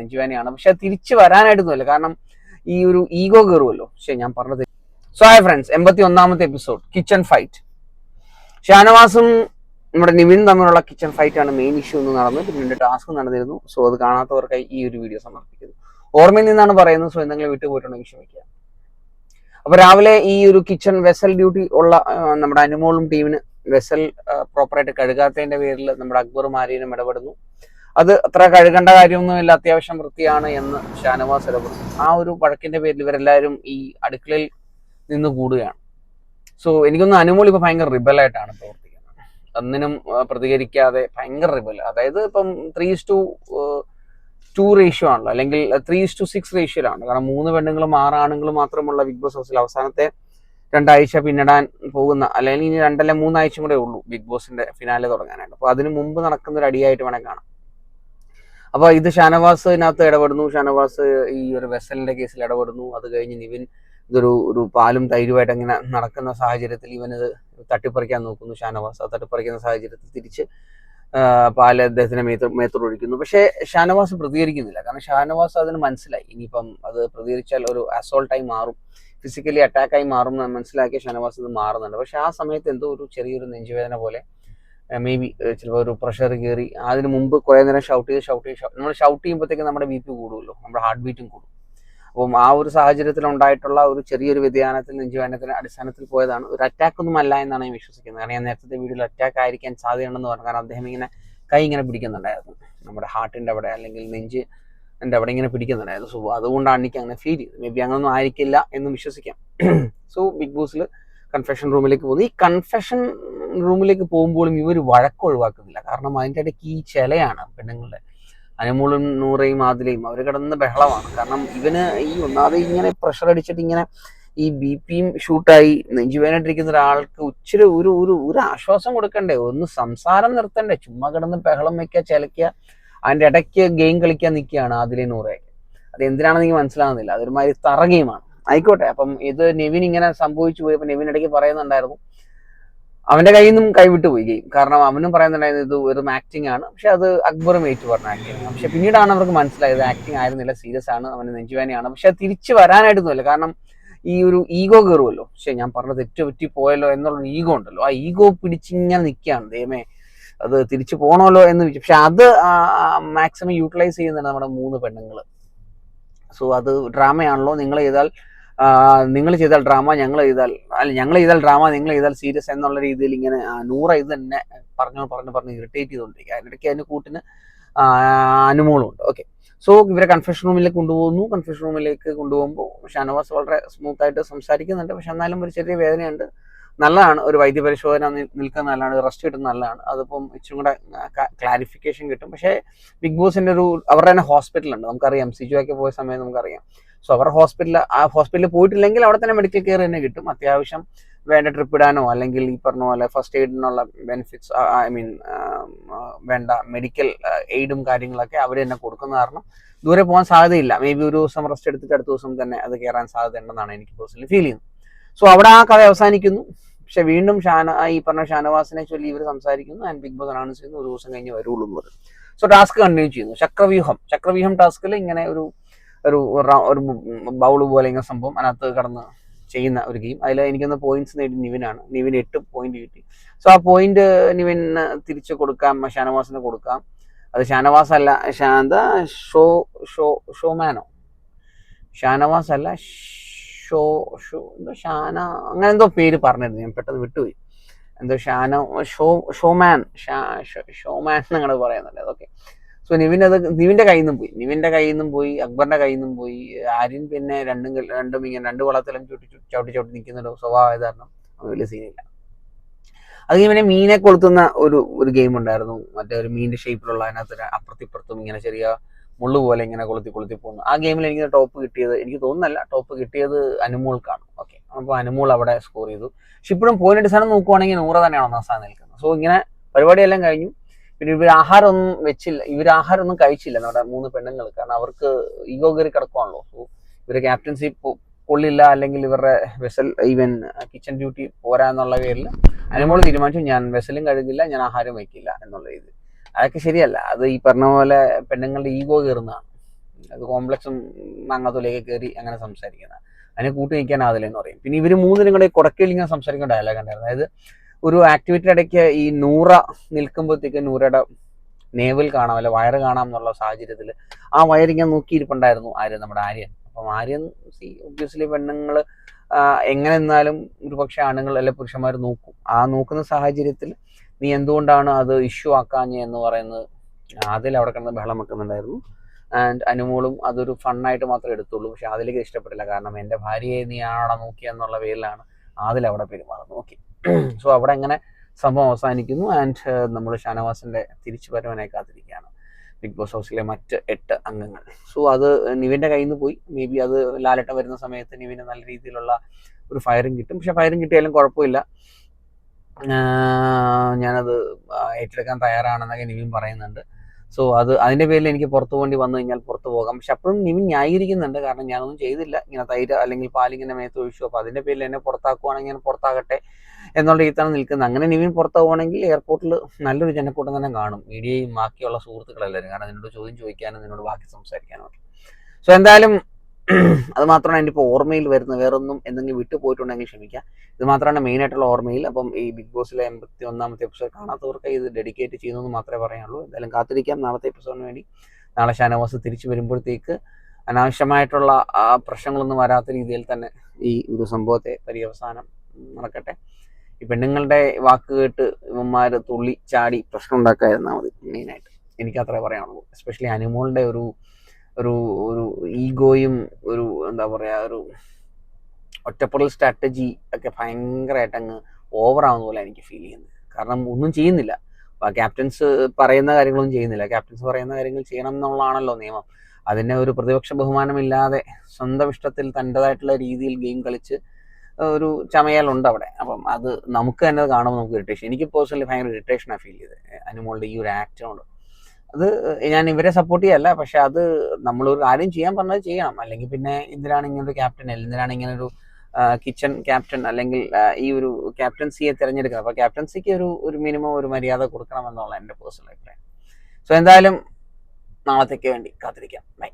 നെഞ്ചുവേനയാണ് പക്ഷെ തിരിച്ചു വരാനായിട്ടൊന്നുമില്ല. കാരണം ഈ ഒരു ഈഗോ കയറുമല്ലോ. പക്ഷെ ഞാൻ പറഞ്ഞത് സോ ഹായ് ഫ്രണ്ട്സ് എൺപത്തി ഒന്നാമത്തെ എപ്പിസോഡ് കിച്ചൺ ഫൈറ്റ് ഷാനവാസും നമ്മുടെ നിവിൻ തമ്മിലുള്ള കിച്ചൺ ഫൈറ്റ് ആണ് മെയിൻ ഇഷ്യൂ എന്ന് നടന്നു പിന്നെ രണ്ട് ടാസ്ക് നടന്നിരുന്നു. സോ അത് കാണാത്തവർക്കായി ഈ ഒരു വീഡിയോ സമർപ്പിക്കുന്നു. ഓർമ്മയിൽ നിന്നാണ് പറയുന്നത് സോ എന്തെങ്കിലും വിട്ടുപോയിട്ടുണ്ടെങ്കിൽ ക്ഷമിക്കുക. അപ്പൊ രാവിലെ ഈ ഒരു കിച്ചൺ വെസൽ ഡ്യൂട്ടി ഉള്ള നമ്മുടെ അനുമോളും ടീമിന് വെസൽ പ്രോപ്പറായിട്ട് കഴുകാത്തതിന്റെ പേരിൽ നമ്മുടെ അക്ബർ ആര്യനും ഇടപെടുന്നു. അത് അത്ര കഴുകേണ്ട കാര്യമൊന്നുമില്ല. അത്യാവശ്യം വൃത്തിയാണ് എന്ന് ഷാനവാസ് ഇടപെടുന്നു. ആ ഒരു വഴക്കിന്റെ പേരിൽ ഇവരെല്ലാവരും ഈ അടുക്കളയിൽ നിന്ന് കൂടുകയാണ്. സോ എനിക്കൊന്ന് അനുമോൾ ഇപ്പൊ ഭയങ്കര റിബലായിട്ടാണ് പ്രവർത്തിക്കുന്നത്. ഒന്നിനും പ്രതികരിക്കാതെ ഭയങ്കര റിബൽ അതായത് ഇപ്പം ത്രീ ടു ടു റേഷ്യോ ആണല്ലോ. അല്ലെങ്കിൽ ത്രീ ടു സിക്സ് റേഷ്യോയിലാണ് കാരണം മൂന്ന് പെണ്ണുങ്ങളും ആറ് ആണുങ്ങളും മാത്രമുള്ള ബിഗ് ബോസ് ഹൗസിൽ അവസാനത്തെ രണ്ടാഴ്ച പിന്നിടാൻ പോകുന്ന അല്ലെങ്കിൽ ഇനി രണ്ടല്ല മൂന്നാഴ്ച കൂടെ ഉള്ളൂ ബിഗ് ബോസിന്റെ ഫിനാലെ തുടങ്ങാനായിട്ട്. അപ്പോൾ അതിന് മുമ്പ് നടക്കുന്ന ഒരു അടിയായിട്ട് വേണേൽ കാണാം. അപ്പോൾ ഇത് ഷാനവാസ് ഇതിനകത്ത് ഇടപെടുന്നു. ഷാനവാസ് ഈ ഒരു വെസലിന്റെ കേസിൽ ഇടപെടുന്നു. അത് കഴിഞ്ഞ് നിവിൻ ഇതൊരു ഒരു പാലും തൈരുമായിട്ട് അങ്ങനെ നടക്കുന്ന സാഹചര്യത്തിൽ ഇവനത് തട്ടിപ്പറിക്കാൻ നോക്കുന്നു. ഷാനവാസ് ആ തട്ടിപ്പറിക്കുന്ന സാഹചര്യത്തിൽ തിരിച്ച് പാൽ അദ്ദേഹത്തിന്റെ മേത്ത് മേത്തോട് ഒഴിക്കുന്നു. പക്ഷേ ഷാനവാസ് പ്രതികരിക്കുന്നില്ല. കാരണം ഷാനവാസ് അതിന് മനസ്സിലായി. ഇനിയിപ്പം അത് പ്രതികരിച്ചാൽ ഒരു അസോൾട്ടായി മാറും. ഫിസിക്കലി അറ്റാക്കായി മാറും എന്ന് മനസ്സിലാക്കിയ ഷാനവാസ് ഇത് മാറുന്നുണ്ട്. പക്ഷെ ആ സമയത്ത് എന്തോ ഒരു ചെറിയൊരു നെഞ്ചുവേദന പോലെ മേ ബി ചിലപ്പോൾ ഒരു പ്രഷർ കയറി അതിന് മുമ്പ് കുറേ നേരം ഷൗട്ട് ചെയ്ത് ഷൗട്ട് ചെയ്ത് നമ്മൾ ഷൗട്ട് ചെയ്യുമ്പോഴത്തേക്ക് നമ്മുടെ ബി പി കൂടുമല്ലോ നമ്മുടെ ഹാർട്ട് ബീറ്റും കൂടും. അപ്പം ആ ഒരു സാഹചര്യത്തിൽ ഉണ്ടായിട്ടുള്ള ഒരു ചെറിയൊരു വ്യതിയാനത്തിൽ നെഞ്ചുവേദനത്തിന്റെ അടിസ്ഥാനത്തിൽ പോയതാണ്. ഒരു അറ്റാക്ക് ഒന്നും അല്ല എന്നാണ് ഞാൻ വിശ്വസിക്കുന്നത്. കാരണം ഞാൻ നേരത്തെ വീഡിയോയിൽ അറ്റാക്ക് ആയിരിക്കാൻ സാധ്യതയുണ്ടെന്ന് പറഞ്ഞു. കാരണം അദ്ദേഹം ഇങ്ങനെ കൈ ഇങ്ങനെ പിടിക്കുന്നുണ്ടായിരുന്നു. നമ്മുടെ ഹാർട്ടിന്റെ അവിടെ അല്ലെങ്കിൽ നെഞ്ച് എന്റെ അവിടെ ഇങ്ങനെ പിടിക്കുന്നുണ്ടായിരുന്നു. സോ അതുകൊണ്ടാണ് എനിക്ക് അങ്ങനെ ഫീൽ ചെയ്തത്. മേ ബി അങ്ങനൊന്നും ആയിരിക്കില്ല എന്ന് വിശ്വസിക്കാം. സോ ബിഗ് ബോസിൽ കൺഫെഷൻ റൂമിലേക്ക് പോകുന്നു. ഈ കൺഫെഷൻ റൂമിലേക്ക് പോകുമ്പോഴും ഇവർ വഴക്ക് ഒഴിവാക്കുന്നില്ല കാരണം അതിന്റെ ഇടയ്ക്ക് ഈ ചിലയാണ് പെണ്ണുങ്ങളുടെ. അനുമോളും നൂറയും ആദിലയും അവർ കിടന്ന ബഹളമാണ്. കാരണം ഇവന് ഈ ഒന്നാതെ ഇങ്ങനെ പ്രഷർ അടിച്ചിട്ട് ഇങ്ങനെ ഈ ബി പിയും ഷൂട്ടായി നെഞ്ചുവേനായിട്ടിരിക്കുന്ന ഒരാൾക്ക് ഉച്ചിരി ഒരു ഒരു ഒരു ആശ്വാസം കൊടുക്കണ്ടേ? ഒന്ന് സംസാരം നിർത്തണ്ടേ? ചുമ്മാ കിടന്ന് ബഹളം വയ്ക്കുക ചിലക്കുക അതിന്റെ ഇടയ്ക്ക് ഗെയിം കളിക്കാൻ നിൽക്കുകയാണ് ആദിലെ നൂറയൊക്കെ അത് എന്തിനാണെന്ന് എനിക്ക് മനസ്സിലാകുന്നില്ല അതൊരുമാതിരി തറ ഗെയിമാണ് ആയിക്കോട്ടെ. അപ്പം ഇത് നെവിൻ ഇങ്ങനെ സംഭവിച്ചു പോയി. അപ്പം നെവിൻ ഇടയ്ക്ക് പറയുന്നുണ്ടായിരുന്നു. അവന്റെ കയ്യിൽ നിന്നും കൈവിട്ട് പോയി ഗെയിം കാരണം അവനും പറയുന്നുണ്ടായിരുന്നു ഇത് ഒരു ആക്ടിങ് ആണ്. പക്ഷെ അത് അക്ബറും ഏറ്റു പറഞ്ഞ ആക്ടിങ് പക്ഷെ പിന്നീടാണ് അവർക്ക് മനസ്സിലായത് ആക്ടിങ് ആയിരുന്നില്ല സീരിയസ് ആണ് അവന് നെഞ്ചുവേനയാണ് പക്ഷെ തിരിച്ചു വരാനായിട്ടൊന്നുമില്ല. കാരണം ഈ ഒരു ഈഗോ കയറുമല്ലോ പക്ഷെ ഞാൻ പറഞ്ഞ തെറ്റ് പറ്റി പോയല്ലോ എന്നുള്ള ഈഗോ ഉണ്ടല്ലോ. ആ ഈഗോ പിടിച്ചിങ്ങനെ നിൽക്കുകയാണ് ദൈവമേ അത് തിരിച്ചു പോകണമല്ലോ എന്ന് വിചാരിച്ചു പക്ഷെ അത് മാക്സിമം യൂട്ടിലൈസ് ചെയ്യുന്നുണ്ട് നമ്മുടെ മൂന്ന് പെണ്ണുങ്ങൾ സോ അത് ഡ്രാമയാണല്ലോ നിങ്ങൾ ചെയ്താൽ നിങ്ങൾ ചെയ്താൽ ഡ്രാമ ഞങ്ങൾ ചെയ്താൽ അല്ല ഞങ്ങൾ ചെയ്താൽ ഡ്രാമ നിങ്ങൾ ചെയ്താൽ സീരിയസ് എന്നുള്ള രീതിയിൽ ഇങ്ങനെ നൂറ ഇത് തന്നെ പറഞ്ഞു പറഞ്ഞു പറഞ്ഞ് ഇറിറ്റേറ്റ് ചെയ്തുകൊണ്ടിരിക്കുക. അതിനിടയ്ക്ക് അതിന് കൂട്ടിന് ആ, അനുമോളും ഉണ്ട് ഓക്കെ സോ ഇവരെ കൺഫെഷൻ റൂമിലേക്ക് കൊണ്ടുപോകുന്നു. കൺഫെഷൻ റൂമിലേക്ക് കൊണ്ടുപോകുമ്പോൾ ഷാനവാസ് വളരെ സ്മൂത്ത് ആയിട്ട് സംസാരിക്കുന്നുണ്ട്. പക്ഷെ എന്നാലും ഒരു ചെറിയ വേദനയുണ്ട്. നല്ലതാണ്. ഒരു വൈദ്യ പരിശോധന നിൽക്കുന്ന നല്ലതാണ്. റെസ്റ്റ് കിട്ടുന്ന നല്ലതാണ്. അതിപ്പം ഇച്ചിരി കൂടെ ക്ലാരിഫിക്കേഷൻ കിട്ടും. പക്ഷേ ബിഗ് ബോസിന്റെ ഒരു അവരുടെ തന്നെ ഹോസ്പിറ്റലുണ്ട് നമുക്കറിയാം. സിജു ഒക്കെ പോയ സമയം നമുക്കറിയാം. സോ അവർ ഹോസ്പിറ്റലിൽ ആ ഹോസ്പിറ്റലിൽ പോയിട്ടില്ലെങ്കിൽ അവിടെ തന്നെ മെഡിക്കൽ കെയർ തന്നെ കിട്ടും. അത്യാവശ്യം വേണ്ട ട്രിപ്പ് ഇടാനോ അല്ലെങ്കിൽ ഈ പറഞ്ഞ പോലെ ഫസ്റ്റ് എയ്ഡിനുള്ള ബെനിഫിറ്റ്സ് ഐ മീൻ വേണ്ട മെഡിക്കൽ എയ്ഡും കാര്യങ്ങളൊക്കെ അവർ തന്നെ കൊടുക്കുന്ന കാരണം ദൂരെ പോകാൻ സാധ്യതയില്ല. മേ ബി ഒരു ദിവസം റെസ്റ്റ് എടുത്തിട്ട് അടുത്ത ദിവസം തന്നെ അത് കയറാൻ സാധ്യതയുണ്ടെന്നാണ് എനിക്ക് പേഴ്സണലി ഫീൽ ചെയ്യുന്നത്. സോ അവിടെ ആ കഥ അവസാനിക്കുന്നു. പക്ഷെ വീണ്ടും ഷാന ഈ പറഞ്ഞ ഷാനവാസിനെ ചൊല്ലി ഇവർ സംസാരിക്കുന്നു ആൻഡ് ബിഗ് ബോസ് അനൗൺസ് ചെയ്യുന്നു ഒരു ദിവസം കഴിഞ്ഞ് വരുള്ളൂ എന്ന് സോ ടാസ്ക് കണ്ടിന്യൂ ചെയ്യുന്നു. ചക്രവ്യൂഹം. ചക്രവ്യൂഹം ടാസ്കിൽ ഇങ്ങനെ ഒരു ഒരു ഒരു ബൗൾ പോലെ ഇങ്ങനെ സംഭവം അതിനകത്ത് കടന്ന് ചെയ്യുന്ന ഒരു ഗെയിം അതിൽ എനിക്കൊന്ന് പോയിന്റ്സ് നേടി നിവിനാണ്. നിവിൻ എട്ട് പോയിന്റ് കിട്ടി. സോ ആ പോയിന്റ് നിവിന് തിരിച്ചു കൊടുക്കാം. ഷാനവാസിന് കൊടുക്കാം. അത് ഷാനവാസ് അല്ല ശാന്ത ഷോ ഷോ ഷോമാനോ? ഷാനവാസ് അല്ല ഷോ ഷോ എന്തോ ഷാന അങ്ങനെ എന്തോ പേര് പറഞ്ഞിരുന്നു. ഞാൻ പെട്ടെന്ന് വിട്ടുപോയി. എന്തോ ഷാന ഷോ ഷോമാൻ ഷോമാൻ എന്നങ്ങൾ പറയുന്നുണ്ട്. അതൊക്കെ. സോ നിവിൻ അത് നിവിന്റെ കയ്യിൽ നിന്നും പോയി. നിവിന്റെ കയ്യിൽ നിന്നും പോയി അക്ബറിന്റെ കയ്യിൽ നിന്നും പോയി. ആര്യൻ പിന്നെ രണ്ടും രണ്ടും ഇങ്ങനെ രണ്ട് വളത്തിലും ചുട്ടി ചവിട്ടി ചവിട്ടി നിൽക്കുന്ന ഒരു സ്വഭാവം കാരണം വലിയ സീനില്ല അത് ഇവനെ മീനെ കൊളുത്തുന്ന ഒരു ഒരു ഗെയിം ഉണ്ടായിരുന്നു. മറ്റേ ഒരു മീനിന്റെ ഷേപ്പിലുള്ള അതിനകത്ത് അപ്പുറത്തിപ്പുറത്തും ഇങ്ങനെ ചെറിയ മുള്ളു പോലെ ഇങ്ങനെ കൊളുത്തി കൊളുത്തി പോകുന്നു. ആ ഗെയിമിൽ എനിക്ക് ടോപ്പ് കിട്ടിയത് എനിക്ക് തോന്നുന്നല്ല ടോപ്പ് കിട്ടിയത് അനുമോൾക്കാണ്. ഓക്കെ അപ്പോൾ അനുമോൾ അവിടെ സ്കോർ ചെയ്തു. പക്ഷെ ഇപ്പോഴും പോയിന്റ് അടിസ്ഥാനം നോക്കുവാണെങ്കിൽ നൂറ് തന്നെയാണ് ഒന്നാം സ്ഥാനം നിൽക്കുന്നത്. സോ ഇങ്ങനെ പരിപാടിയെല്ലാം കഴിഞ്ഞു. പിന്നെ ഇവർ ആഹാരമൊന്നും വെച്ചില്ല ഇവർ ആഹാരമൊന്നും കഴിച്ചില്ല നമ്മുടെ മൂന്ന് പെണ്ണുങ്ങൾ കാരണം അവർക്ക് ഈഗോ കയറി കിടക്കുവാണല്ലോ. സോ ഇവർ ക്യാപ്റ്റൻസി കൊള്ളില്ല അല്ലെങ്കിൽ ഇവരുടെ വെസൽ ഈവൻ കിച്ചൺ ഡ്യൂട്ടി പോരാ എന്നുള്ള പേരിൽ അനുമോൾ തീരുമാനിച്ചു ഞാൻ വെസലും കഴുകില്ല ഞാൻ ആഹാരം വയ്ക്കില്ല എന്നുള്ള ഇത്. അതൊക്കെ ശരിയല്ല. അത് ഈ പറഞ്ഞ പോലെ പെണ്ണുങ്ങളുടെ ഈഗോ കയറുന്നതാണ്. അത് കോംപ്ലക്സും മാങ്ങാത്തോലേക്ക് കയറി അങ്ങനെ സംസാരിക്കുന്നത് അതിനെ കൂട്ടി നിൽക്കാൻ ആദിലെന്ന് പറയും. പിന്നെ ഇവർ മൂന്നിനും കൂടെ കുടക്കയിൽ ഇങ്ങനെ സംസാരിക്കുന്ന ഡയലോഗ് ഉണ്ടായിരുന്നു അതായത് ഒരു ആക്ടിവിറ്റിയുടെ ഇടയ്ക്ക് ഈ നൂറ നിൽക്കുമ്പോഴത്തേക്ക് നൂറയുടെ നേവൽ കാണാം അല്ല വയറ് കാണാം എന്നുള്ള സാഹചര്യത്തിൽ ആ വയറിങ്ങനെ നോക്കിയിരിപ്പുണ്ടായിരുന്നു ആര്യൻ നമ്മുടെ ആര്യൻ. അപ്പം ആര്യൻ സി ഒബ്വിയസ്ലി പെണ്ണുങ്ങൾ എങ്ങനെ എന്നാലും ഒരു പക്ഷേ ആണുങ്ങൾ അല്ലെ പുരുഷന്മാർ നോക്കും. ആ നോക്കുന്ന സാഹചര്യത്തിൽ നീ എന്തുകൊണ്ടാണ് അത് ഇഷ്യൂ ആക്കാഞ്ഞ എന്ന് പറയുന്നത് അതിൽ അവിടെ കിടന്ന് ബഹളം വെക്കുന്നുണ്ടായിരുന്നു. ആൻഡ് അനുമോളും അതൊരു ഫണ്ണായിട്ട് മാത്രമേ എടുത്തുള്ളൂ. പക്ഷെ അതിലേക്ക് ഇഷ്ടപ്പെട്ടില്ല. കാരണം എന്റെ ഭാര്യയെ നീ ആണോ നോക്കിയെന്നുള്ള പേരിലാണ് അതിൽ അവിടെ പെരുമാറുന്നത്. ഓക്കെ സോ അവിടെ അങ്ങനെ സംഭവം അവസാനിക്കുന്നു ആൻഡ് നമ്മൾ ഷാനവാസിന്റെ തിരിച്ചു വരവനായി കാത്തിരിക്കുകയാണ്. ബിഗ് ബോസ് ഹൗസിലെ മറ്റ് എട്ട് അംഗങ്ങൾ. സോ അത് നിവിന്റെ കയ്യിൽ നിന്ന് പോയി. മേ ബി അത് ലാലട്ട വരുന്ന സമയത്ത് നിവിന് നല്ല രീതിയിലുള്ള ഒരു ഫയറിങ് കിട്ടും. പക്ഷെ ഫയറിങ് കിട്ടിയാലും കുഴപ്പമില്ല. ഞാനത് ഏറ്റെടുക്കാൻ തയ്യാറാണെന്നൊക്കെ നിവിൻ പറയുന്നുണ്ട്. സോ അത് അതിന്റെ പേരിൽ എനിക്ക് പുറത്തു പോകേണ്ടി വന്നു കഴിഞ്ഞാൽ പുറത്തു പോകാം. പക്ഷെ അപ്പോഴും നിവിൻ ന്യായീകരിക്കുന്നുണ്ട്. കാരണം ഞാനൊന്നും ചെയ്തില്ല. ഇങ്ങനെ തൈര് അല്ലെങ്കിൽ പാലിങ്ങനെ മേത്ത് ഒഴിച്ചു. അപ്പോൾ അതിന്റെ പേരിൽ എന്നെ പുറത്താക്കുവാണെങ്കിൽ ഞാൻ പുറത്താകട്ടെ. എന്നുള്ള രീതിയിലാണ് നിൽക്കുന്നത്. അങ്ങനെ നിവിൻ പുറത്താവുകയാണെങ്കിൽ എയർപോർട്ടിൽ നല്ലൊരു ജനക്കൂട്ടം തന്നെ കാണും. മീഡിയയും ബാക്കിയുള്ള സുഹൃത്തുക്കളെല്ലാവരും. കാരണം നിന്നോട് ചോദ്യം ചോദിക്കാനും നിന്നോട് ബാക്കി സംസാരിക്കാനും സോ എന്തായാലും അത് മാത്രമാണ് എന്റെ ഇപ്പോൾ ഓർമ്മയിൽ വരുന്നത്. വേറൊന്നും എന്തെങ്കിലും വിട്ടു പോയിട്ടുണ്ടെങ്കിൽ ക്ഷമിക്കാം. ഇത് മാത്രമാണ് മെയിൻ ആയിട്ടുള്ള ഓർമ്മയിൽ. അപ്പം ഈ ബിഗ് ബോസിലെ എൺപത്തി ഒന്നാമത്തെ എപ്പിസോഡ് കാണാത്തവർക്ക് ഇത് ഡെഡിക്കേറ്റ് ചെയ്യുന്നു മാത്രമേ പറയാനുള്ളൂ എന്തായാലും കാത്തിരിക്കാം നാളത്തെ എപ്പിസോഡിന് വേണ്ടി. നാളെ ഷാനവാസ് തിരിച്ചു വരുമ്പോഴത്തേക്ക് അനാവശ്യമായിട്ടുള്ള പ്രശ്നങ്ങളൊന്നും വരാത്ത രീതിയിൽ തന്നെ ഈ ഒരു സംഭവത്തെ പര്യവസാനം നടക്കട്ടെ. ഈ പെണ്ണുങ്ങളുടെ വാക്ക് കേട്ട് ഇവന്മാർ തുള്ളി ചാടി പ്രശ്നം ഉണ്ടാക്കാതിരുന്നാൽ മതി മെയിനായിട്ട് എനിക്ക് അത്രേ പറയാനുള്ളൂ. എസ്പെഷ്യലി അനിമോളുടെ ഒരു ഒരു ഒരു ഈഗോയും ഒരു എന്താ പറയുക ഒരു ഒറ്റപ്പെടൽ സ്ട്രാറ്റജി ഒക്കെ ഭയങ്കരമായിട്ട് അങ്ങ് ഓവർ ആവുന്ന പോലെ എനിക്ക് ഫീൽ ചെയ്യുന്നത്. കാരണം ഒന്നും ചെയ്യുന്നില്ല. ക്യാപ്റ്റൻസ് പറയുന്ന കാര്യങ്ങളൊന്നും ചെയ്യുന്നില്ല. ക്യാപ്റ്റൻസ് പറയുന്ന കാര്യങ്ങൾ ചെയ്യണം എന്നുള്ളതാണല്ലോ നിയമം. അതിനെ ഒരു പ്രതിപക്ഷ ബഹുമാനമില്ലാതെ സ്വന്തം ഇഷ്ടത്തിൽ തന്റെതായിട്ടുള്ള രീതിയിൽ ഗെയിം കളിച്ച് ഒരു ചമയാലുണ്ട് അവിടെ അപ്പം അത് നമുക്ക് തന്നെ കാണുമ്പോൾ നമുക്ക് ഇറിറ്റേഷൻ എനിക്ക് പേഴ്സണലി ഭയങ്കര ഇറിറ്റേഷനാണ് ഫീൽ ചെയ്തത്. അനുമോളുടെ ഈ ഒരു ആക്ടിനോട് അത് ഞാൻ ഇവരെ സപ്പോർട്ട് ചെയ്യല്ല. പക്ഷെ അത് നമ്മളൊരു കാര്യം ചെയ്യാൻ പറഞ്ഞത് ചെയ്യണം. അല്ലെങ്കിൽ പിന്നെ എന്തിനാണ് ഇങ്ങനെ ഒരു ക്യാപ്റ്റൻ എന്തിനാണ് ഇങ്ങനെ ഒരു കിച്ചൺ ക്യാപ്റ്റൻ അല്ലെങ്കിൽ ഈ ഒരു ക്യാപ്റ്റൻസിയെ തിരഞ്ഞെടുക്കുന്നത് അപ്പോൾ ക്യാപ്റ്റൻസിക്ക് ഒരു ഒരു മിനിമം ഒരു മര്യാദ കൊടുക്കണം എന്നുള്ള എന്റെ പേഴ്സണൽ അഭിപ്രായം. സോ എന്തായാലും നാളത്തേക്ക് വേണ്ടി കാത്തിരിക്കാം. ബൈ